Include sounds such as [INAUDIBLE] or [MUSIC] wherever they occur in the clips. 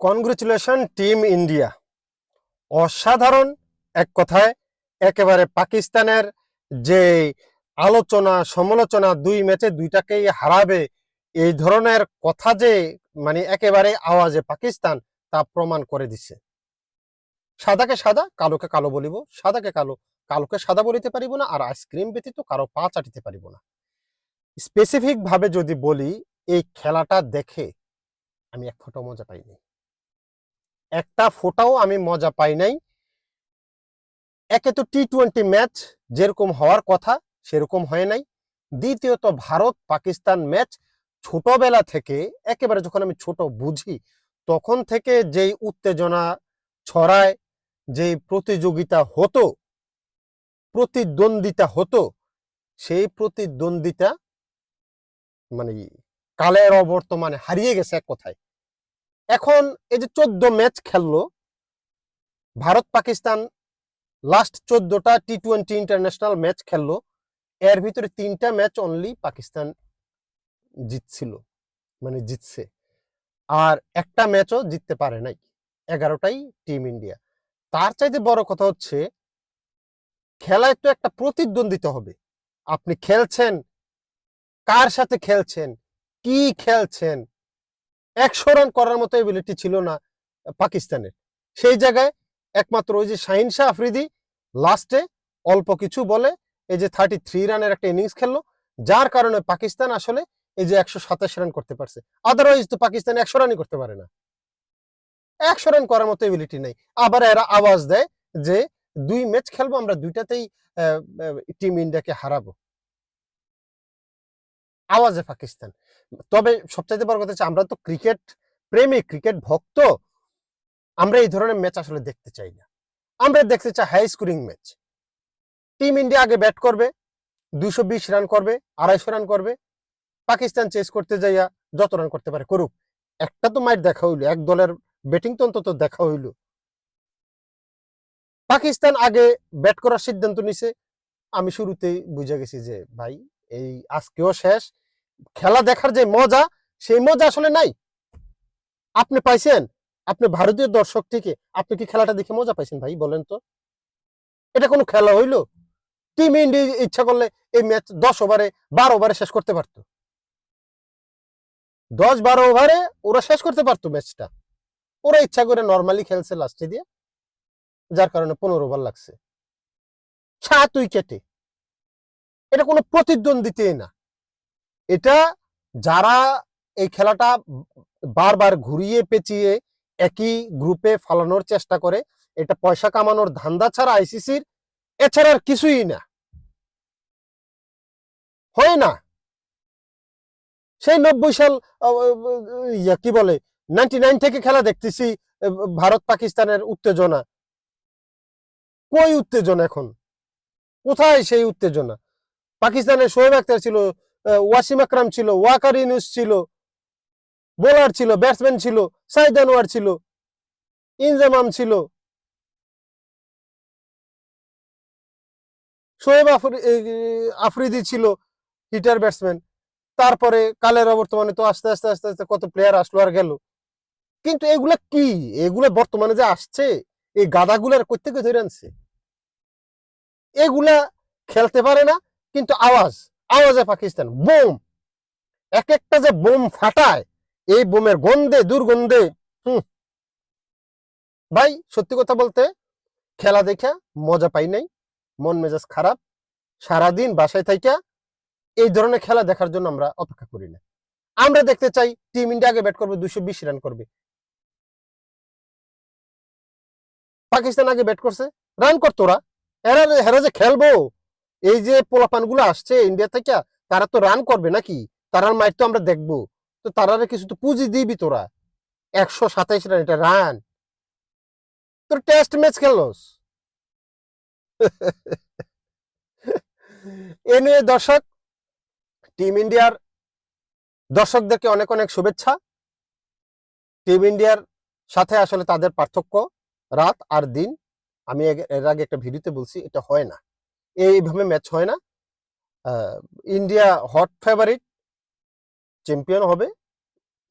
Congratulation team India অসাধারণ। এক কথায়, একেবারে পাকিস্তানের যে আলোচনা, সমালোচনা, দুই ম্যাচে দুইটাকেই হারাবে, এই ধরনের কথা যে মানে একেবারে আওয়াজে পাকিস্তান, তা প্রমাণ করে দিছে সাদাকে সাদা, কালোকে কালো বলিব। সাদাকে কালো, কালোকে সাদা বলিতে পারিব না, আর আইসক্রিম ব্যতীত কারও পা চাটিতে পারিব না। স্পেসিফিক ভাবে যদি বলি, এই খেলাটা দেখে আমি এক ফোঁটা মজা পাইনি। একটা ফোটাও আমি মজা পাই নাই। একে তো টি টোয়েন্টি ম্যাচ যেরকম হওয়ার কথা সেরকম হয় নাই। দ্বিতীয়ত ভারত পাকিস্তান ম্যাচ ছোটবেলা থেকে একেবারে যখন আমি ছোট বুঝি, তখন থেকে যেই উত্তেজনা ছড়ায়, যেই প্রতিযোগিতা হতো, প্রতিদ্বন্দ্বিতা হতো, সেই প্রতিদ্বন্দ্বিতা মানে কালের অবর্তমানে হারিয়ে গেছে এক কথায়। এখন এই যে চোদ্দ ম্যাচ খেললো, ভারত পাকিস্তান লাস্ট চোদ্দটা টি টোয়েন্টি ইন্টারন্যাশনাল ম্যাচ খেললো, এর ভিতরে তিনটা ম্যাচ অনলি পাকিস্তান জিতছিল মানে জিতছে। আর একটা ম্যাচও জিততে পারে নাই, এগারোটাই টিম ইন্ডিয়া তার চাইতে বড় কথা হচ্ছে, খেলায় তো একটা প্রতিদ্বন্দ্বিতা হবে। আপনি খেলছেন, কার সাথে খেলছেন, কি খেলছেন একশো রান করার মতো এবিলিটি ছিল না পাকিস্তানের। সেই জায়গায় একমাত্র ওই যে শাহিন শাহ আফ্রিদি লাস্টে অল্প কিছু বলে এই যে থার্টি থ্রি রানের একটা ইনিংস খেললো, যার কারণে পাকিস্তান আসলে এই যে একশো সাতাশ রান করতে পারছে। আদারওয়াইজ তো পাকিস্তান একশো রানই করতে পারে না। একশো রান করার মতো এবিলিটি নেই। আবার এরা আওয়াজ দেয় যে, দুই ম্যাচ খেলব, আমরা দুইটাতেই টিম ইন্ডিয়াকে হারাবো। আওয়াজে পাকিস্তান। তবে সবচাইতে বড় কথা হচ্ছে, আমরা তো ক্রিকেট প্রেমী, ক্রিকেট ভক্ত। আমরা এই ধরনের ম্যাচ আসলে দেখতে চাই না। আমরা দেখতে চাই high scoring match team India আগে ব্যাট করবে, দুইশো বিশ রান করবে, আড়াইশো রান করবে। পাকিস্তান চেস করতে যাইয়া যত রান করতে পারে করুক। একটা তো মাইট দেখা হইল, এক দলের ব্যাটিং তো অন্তত দেখা হইল। পাকিস্তান আগে ব্যাট করার সিদ্ধান্ত নিছে। আমি শুরুতেই বুঝে গেছি যে, ভাই এই আজকেও শেষ। খেলা দেখার যে মজা, সেই মজা আসলে নাই। আপনি পাইছেন? আপনি ভারতীয় দর্শক থেকে, আপনি কি খেলাটা দেখে মজা পাইছেন ভাই, বলেন তো। এটা কোনো খেলা হইল? টিম ইন্ডিয়া ইচ্ছা করলে এই ম্যাচ দশ ওভারে বারো ওভারে শেষ করতে পারতো। দশ বারো ওভারে ওরা শেষ করতে পারতো ম্যাচটা ওরা ইচ্ছা করে নর্মালি খেলছে লাস্টে দিয়ে, যার কারণে পনেরো ওভার লাগছে। সাত উইকেটে। এটা কোনো প্রতিদ্বন্দ্বিতাই না। এটা যারা এই খেলাটা বারবার ঘুরিয়ে পেঁচিয়ে একই গ্রুপে ফালানোর চেষ্টা করে, এটা পয়সা কামানোর ধান্দা ছাড়া আইসিসির এছাড়া আর কিছুই না। হয় না। সেই নব্বই সাল ইয়া কি বলে নাইনটি নাইন থেকে খেলা দেখতেছি ভারত পাকিস্তানের উত্তেজনা। কই উত্তেজনা এখন? কোথায় সেই উত্তেজনা? পাকিস্তানের শোয়েব আক্তার ছিল ওয়াসিম আকরাম ছিল, ওয়াকার ইউনুস ছিল, বোলার ছিল, ব্যাটসম্যান ছিল, সাইদ আনোয়ার ছিল ইনজামাম ছিল। শোয়েব আফ্রিদি ছিল, হিটার ব্যাটসম্যান। তারপরে কালের অবর্তমানে তো আস্তে আস্তে আস্তে আস্তে কত প্লেয়ার আসলো আর গেল। কিন্তু এগুলা কি? এগুলা বর্তমানে যে আসছে, এই গাদাগুলার কোথেকে ধরে আনছে? এগুলা খেলতে পারে না কিন্তু আওয়াজ, আওয়াজে পাকিস্তান, বোম। এক একটা যে বোম ফাটায়, এই বোমের গন্ধে, দুর্গন্ধে, হুম। ভাই, সত্যি কথা বলতে, খেলা দেখা মজা পাই নাই, মন মেজাজ খারাপ, সারাদিন বাসায় থাইকা, এই ধরনের খেলা দেখার জন্য আমরা অপেক্ষা করি না। আমরা দেখতে চাই, টিম ইন্ডিয়া আগে ব্যাট করবে দুশো বিশ রান করবে। পাকিস্তান আগে ব্যাট করছে, রান করতো ওরা, এরা হেরা যে খেলব এই যে পোলাপানগুলো আসছে ইন্ডিয়া থেকে, তারা তো রান করবে নাকি? তারার মাইট তো আমরা দেখব। তো তারা কিছু তো পুঁজি দিবি তোরা। একশো সাতাইশ রান, এটা রান তোর টেস্ট ম্যাচ খেলস। [LAUGHS] এ নিয়ে দর্শক টিম ইন্ডিয়ার দর্শকদেরকে অনেক অনেক শুভেচ্ছা। টিম ইন্ডিয়ার সাথে আসলে তাদের পার্থক্য, রাত আর দিন। আমি এর আগে একটা ভিডিওতে বলছি, এটা হয় না। এইভাবে ম্যাচ হয় না। ইন্ডিয়া হট ফেভারিট চ্যাম্পিয়ন হবে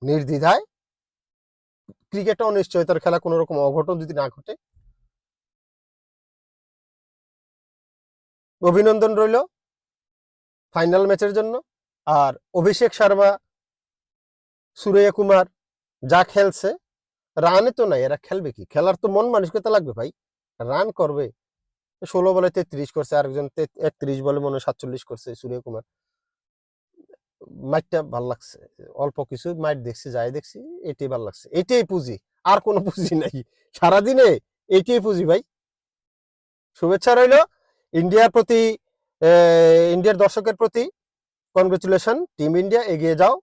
নির্দ্বিধায়। ক্রিকেট অনিশ্চয়তার খেলা কোনো রকম অঘটন যদি না ঘটে। অভিনন্দন রইল ফাইনাল ম্যাচের জন্য। আর অভিষেক শর্মা, সুরেয়া কুমার যা খেলছে, রানে তো নাই, এরা খেলবে কি? খেলার তো মন মানুষকে তো লাগবে ভাই। রান করবে। ষোলো বলে তেত্রিশ করছে, আরেকজন একত্রিশ বলে মনে সাতচল্লিশ করছে সূর্য কুমার মাইটটা ভালো লাগছে, অল্প কিছু মাইট দেখছি, যাই দেখছি, এটাই ভালো লাগছে, এটাই পুঁজি, আর কোনো পুঁজি নাই, সারাদিনে এটাই পুঁজি ভাই। শুভেচ্ছা রইল ইন্ডিয়ার প্রতি ইন্ডিয়ার দর্শকের প্রতি কনগ্রেচুলেশন টিম ইন্ডিয়া এগিয়ে যাও।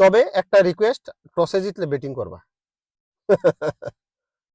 তবে একটা রিকোয়েস্ট টসে জিতলে ব্যাটিং করবা। [LAUGHS]